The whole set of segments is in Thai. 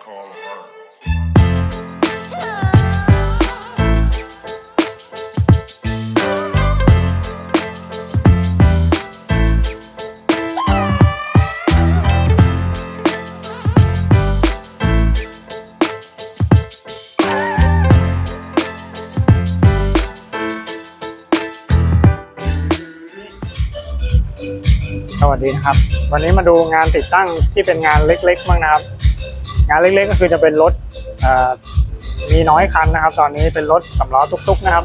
call her. สวัสดีครับ วันนี้มาดูงานติดตั้งที่เป็นงานเล็กๆบ้างนะครับ งานเล็กๆก็คือจะเป็นรถมีน้อยคันนะครับ ตอนนี้เป็นรถสำล้อตุกๆนะครับ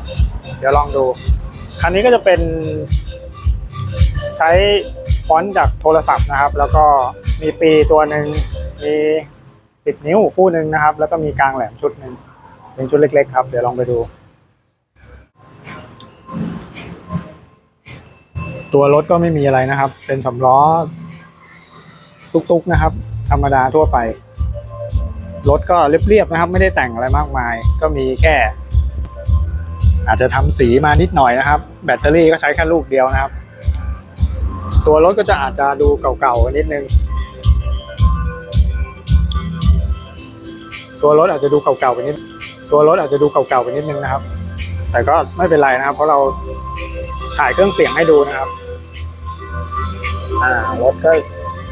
เดี๋ยวลองดู คันนี้ก็จะเป็น ใช้ฟอนต์จากโทรศัพท์นะครับ แล้วก็มีปีตัวหนึ่งมีสิบนิ้วคู่หนึ่งนะครับ แล้วก็มีกลางแหลมชุดหนึ่งเป็นชุดเล็กๆครับ เดี๋ยวลองไปดู ตัวรถก็ไม่มีอะไรนะครับ เป็นสำล้อตุกๆนะครับ ธรรมดาทั่วไป รถก็เรียบๆนะครับ ไม่ได้แต่งอะไรมากมาย ก็มีแค่ อาจจะทำสีมานิดหน่อยนะครับ แบตเตอรี่ก็ใช้แค่ลูกเดียวนะครับ ตัวรถก็จะอาจจะดูเก่าๆนิดนึง ตัวรถอาจจะดูเก่าๆไปนิด ตัวรถอาจจะดูเก่าๆไปนิดนึงนะครับ แต่ก็ไม่เป็นไรนะครับ เพราะเราถ่ายเครื่องเสียงให้ดูนะครับอ่ารถก็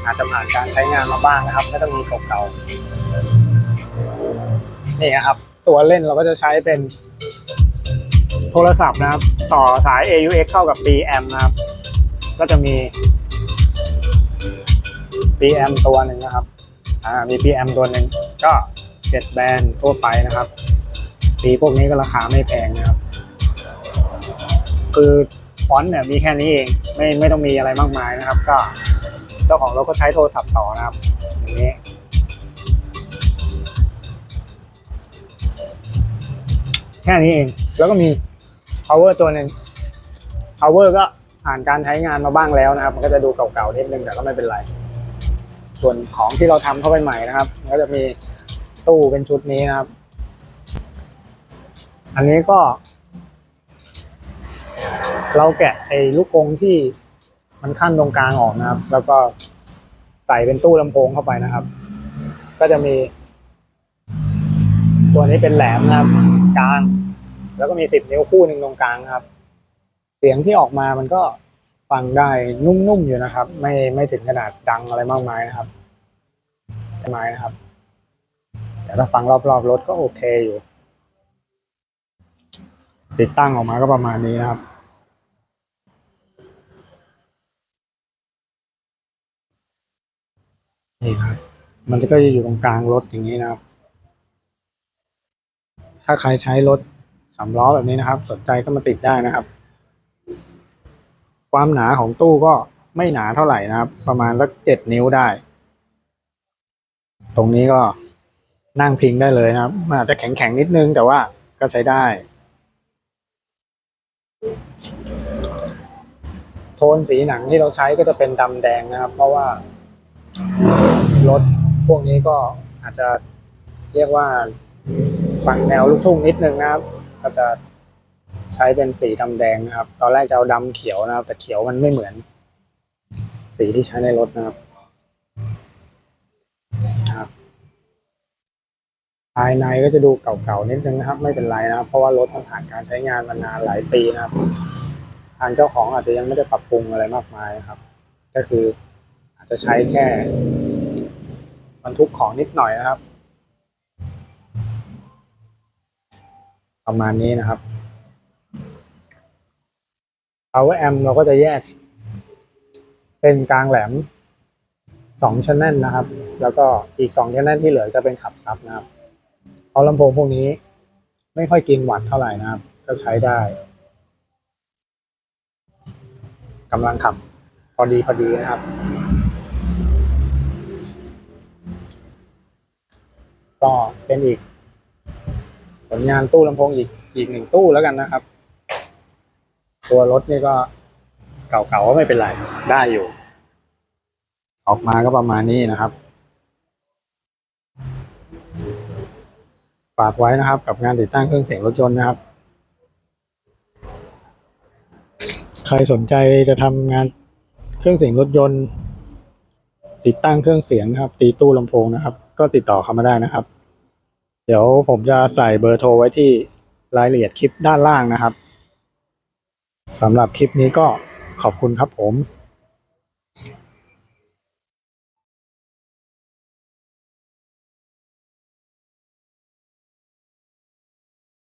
อาจจะผ่านการใช้งานมาบ้างนะครับไม่ต้องมีเก่าๆ นี่ครับ ตัวเล่นเราก็จะใช้เป็นโทรศัพท์นะครับ ต่อสาย AUX เข้ากับ PM นะครับ ก็จะมี PM ตัวหนึ่งนะครับ อ่า มี PM ตัวหนึ่งก็เจ็ดแบรนด์ทั่วไปนะครับปีพวกนี้ก็ราคาไม่แพงนะครับ คือฟอนต์เนี่ยมีแค่นี้เอง ไม่ไม่ต้องมีอะไรมากมายนะครับ ก็เจ้าของรถก็ใช้โทรศัพท์ต่อนะครับอย่างนี้ ค่นี้เอง แล้วก็มี power ตัวหนึ่ง power ก็ผ่านการใช้งานมาบ้างแล้วนะครับ มันก็จะดูเก่าๆนิดนึงแต่ก็ไม่เป็นไร ส่วนของที่เราทำเข้าไปใหม่นะครับ มันก็จะมีตู้เป็นชุดนี้นะครับ อันนี้ก็ เราแกะไอ้ลูกกงที่มันขั้นตรงกลางออกนะครับ แล้วก็ใส่เป็นตู้ลำโพงเข้าไปนะครับ ก็จะมี ตัวนี้เป็นแหลมนะครับกลาง แล้วก็มีสิบนิ้วคู่หนึ่งตรงกลางครับ เสียงที่ออกมามันก็ฟังได้นุ่มๆอยู่นะครับ ไม่ไม่ถึงขนาดดังอะไรมากมายนะครับไม้นะครับแต่ถ้าฟังรอบๆรถก็โอเคอยู่ ติดตั้งออกมาก็ประมาณนี้นะครับนี่ครับ มันก็จะอยู่ตรงกลางรถอย่างนี้นะครับ ถ้าใครใช้รถสามล้อแบบนี้นะครับ สนใจก็มาติดได้นะครับ ความหนาของตู้ก็ไม่หนาเท่าไหร่นะครับ ประมาณสักเจ็ดนิ้วได้ ตรงนี้ก็นั่งพิงได้เลยนะครับมันอาจจะแข็งๆนิดนึงแต่ว่าก็ใช้ได้ โทนสีหนังที่เราใช้ก็จะเป็นดำแดงนะครับ เพราะว่ารถพวกนี้ก็อาจจะเรียกว่า ฟังแนวลูกทุ่งนิดนึงนะครับ ก็จะใช้เป็นสีดำแดงนะครับ ตอนแรกจะเอาดำเขียวนะครับ แต่เขียวมันไม่เหมือน สีที่ใช้ในรถนะครับครับภายในก็จะดูเก่าๆนิดนึงนะครับ ไม่เป็นไรนะครับ เพราะว่ารถมันผ่านการใช้งานมานานหลายปีนะครับทางเจ้าของอาจจะยังไม่ได้ปรับปรุงอะไรมากมายนะครับ ก็คืออาจจะใช้แค่บรรทุกของนิดหน่อยนะครับ ประมาณนี้นะครับ power amp เราก็จะแยก เป็นกลางแหลมสองชั้นแน่นนะครับ แล้วก็อีกสองชั้นแน่นที่เหลือจะเป็นขับซับนะครับ เพราะลำโพงพวกนี้ไม่ค่อยกินวัตต์เท่าไหร่นะครับ ก็ใช้ได้กำลังขับ พอดีพอดีนะครับ ก็เป็นอีก ผลงานตู้ลำโพงอีกอีกหนึ่งตู้แล้วกันนะครับ ตัวรถนี่ก็เก่าๆก็ไม่เป็นไรได้อยู่ ออกมาก็ประมาณนี้นะครับฝากไว้นะครับ กับงานติดตั้งเครื่องเสียงรถยนต์นะครับ ใครสนใจจะทำงานเครื่องเสียงรถยนต์ ติดตั้งเครื่องเสียงนะครับ ตีตู้ลำโพงนะครับ ก็ติดต่อเข้ามาได้นะครับ เดี๋ยวผมจะใส่เบอร์โทรไว้ที่รายละเอียดคลิปด้านล่างนะครับสำหรับคลิปนี้ก็ขอบคุณครับผม